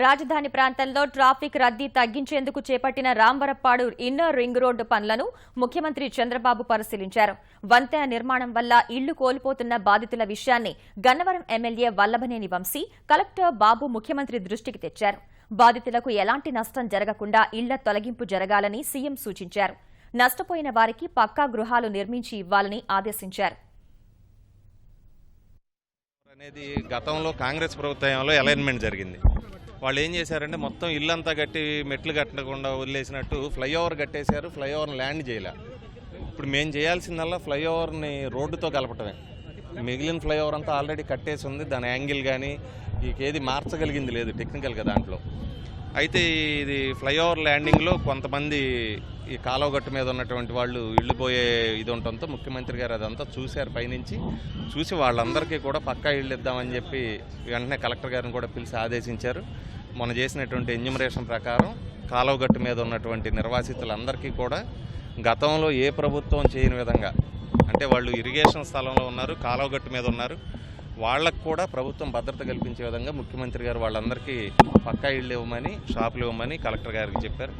రాజధాని ప్రాంతంలో ట్రాఫిక్ రద్దీ తగ్గించేందుకు చేపట్టిన రాంబరప్పాడు ఇన్నర్ రింగ్ రోడ్డు పనులను ముఖ్యమంత్రి చంద్రబాబు పరిశీలించారు. వంతెన నిర్మాణం వల్ల ఇళ్ళు కోల్పోతున్న బాధితుల విషయాన్ని గన్నవరం ఎమ్మెల్యే వల్లభనేని వంశీ కలెక్టర్ బాబు ముఖ్యమంత్రి దృష్టికి తెచ్చారు. బాధితులకు ఎలాంటి నష్టం జరగకుండా ఇళ్ళ తొలగింపు జరగాలని సీఎం సూచించారు. నష్టపోయిన వారికి పక్కా గృహాలు నిర్మించి ఇవ్వాలని ఆదేశించారు. అనేది గతంలో కాంగ్రెస్ ప్రభుత్వంలో అలైన్మెంట్ జరిగింది. వాళ్ళు ఏం చేశారంటే మొత్తం ఇల్లంతా కట్టి మెట్లు కట్టకుండా వదిలేసినట్టు ఫ్లైఓవర్ కట్టేశారు ఫ్లైఓవర్ని ల్యాండ్ చేయలే. ఇప్పుడు మేము చేయాల్సిందల్లా ఫ్లైఓవర్ని రోడ్డుతో కలపటమే. మిగిలిన ఫ్లైఓవర్ అంతా ఆల్రెడీ కట్టేసి ఉంది దాని యాంగిల్ కానీ ఏది మార్చగలిగింది లేదు టెక్నికల్గా దాంట్లో. అయితే ఇది ఫ్లైఓవర్ ల్యాండింగ్లో కొంతమంది ఈ కాలువగట్టు మీద ఉన్నటువంటి వాళ్ళు ఇళ్ళు పోయే ఇది ఉండటంతో ముఖ్యమంత్రి గారు అదంతా చూశారు పైనుంచి. చూసి వాళ్ళందరికీ కూడా పక్కా ఇళ్ళు ఇద్దామని చెప్పి వెంటనే కలెక్టర్ గారిని కూడా పిలిచి ఆదేశించారు. మన చేసినటువంటి ఎన్యూమరేషన్ ప్రకారం కాలువగట్టు మీద ఉన్నటువంటి నిర్వాసితులందరికీ కూడా గతంలో ఏ ప్రభుత్వం చేయని విధంగా అంటే వాళ్ళు ఇరిగేషన్ స్థలంలో ఉన్నారు కాలువ గట్టు మీద ఉన్నారు వాళ్ళకు కూడా ప్రభుత్వం భద్రత కల్పించే విధంగా ముఖ్యమంత్రి గారు వాళ్ళందరికీ పక్కా ఇళ్ళు ఇవ్వమని షాపులు ఇవ్వమని కలెక్టర్ గారికి చెప్పారు.